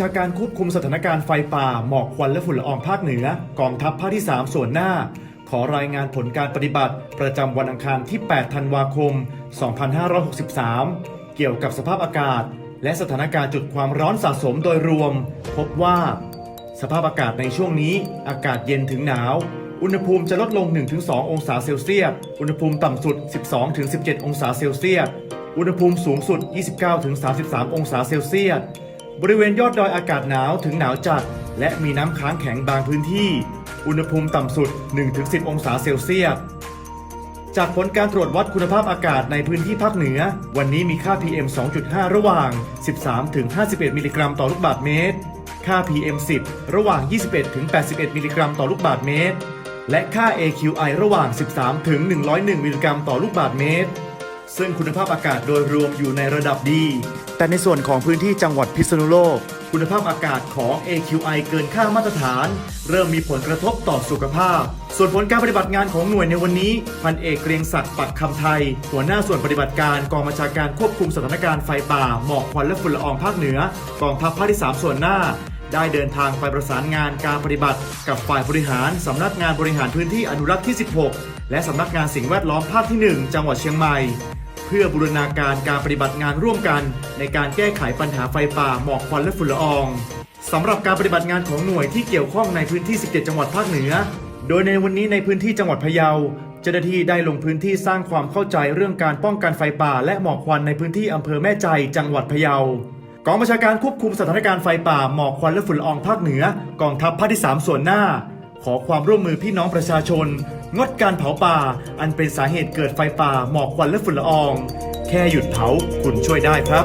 ชาการควบคุมสถานการณ์ไฟป่า หมอกควันและฝุ่นละอองภาคเหนือ กองทัพภาคที่ 3 ส่วนหน้า ขอรายงานผลการปฏิบัติ ประจำวันอังคารที่ 8 ธันวาคม 2563 เกี่ยวกับสภาพอากาศ และสถานการณ์จุดความร้อนสะสมโดยรวม พบว่า สภาพอากาศในช่วงนี้ อากาศเย็นถึงหนาว อุณหภูมิจะลดลง 1-2 องศาเซลเซียส อุณหภูมิต่ำสุด 12-17 องศาเซลเซียส อุณหภูมิสูงสุด 29-33 องศาเซลเซียส บริเวณยอดดอยอากาศหนาวถึงหนาวจัด และมีน้ำค้างแข็งบางพื้นที่ อุณหภูมิต่ำสุด 1-10 องศาเซลเซียส จากผลการตรวจวัดคุณภาพอากาศในพื้นที่ภาคเหนือ วันนี้มีค่า PM 2.5 ระหว่าง 13-51 มิลลิกรัมต่อลูกบาศก์เมตร ค่า PM 10 ระหว่าง 21-81 มิลลิกรัมต่อลูกบาศก์เมตร และค่า AQI ระหว่าง 13-101 มิลลิกรัมต่อลูกบาศก์เมตร ซึ่งคุณภาพอากาศโดยรวมอยู่ในระดับดี แต่ในส่วนของพื้นที่จังหวัดพิษณุโลก คุณภาพอากาศของ AQI เกินค่ามาตรฐาน เริ่มมีผลกระทบต่อสุขภาพ ส่วนผลการปฏิบัติงานของหน่วยในวันนี้ พันเอกเกรียงศักดิ์ปักคำไทย หัวหน้าส่วนปฏิบัติการกองบัญชาการควบคุมสถานการณ์ไฟป่าหมอกควันและฝุ่นละอองภาคเหนือ กองทัพภาคที่ 3 ส่วนหน้า ได้เดินทางไปประสานงานการปฏิบัติ กับฝ่ายบริหารสำนักงานบริหารพื้นที่อนุรักษ์ที่ 16 และสำนักงานสิ่งแวดล้อมภาคที่ 1 จังหวัดเชียงใหม่ เพื่อบูรณาการการปฏิบัติงานร่วมกัน ในการแก้ไขปัญหาไฟป่าหมอกควันและฝุ่นละอองสำหรับการปฏิบัติงานของหน่วยที่เกี่ยวข้องในพื้นที่ 17 จังหวัดภาคเหนือ โดยในวันนี้ในพื้นที่จังหวัดพะเยาเจ้าหน้าที่ได้ลงพื้นที่สร้างความเข้าใจเรื่องการป้องกันไฟป่า และหมอกควันในพื้นที่อำเภอแม่ใจจังหวัดพะเยา กองบัญชาการควบคุมสถานการณ์ไฟป่าหมอกควันและฝุ่นละอองภาคเหนือกองทัพภาคที่ 3 ส่วนหน้า ขอความร่วมมือพี่น้องประชาชน งดการเผาป่า อันเป็นสาเหตุเกิดไฟป่าหมอกควันและฝุ่นละออง แค่หยุดเผาคุณช่วยได้ครับ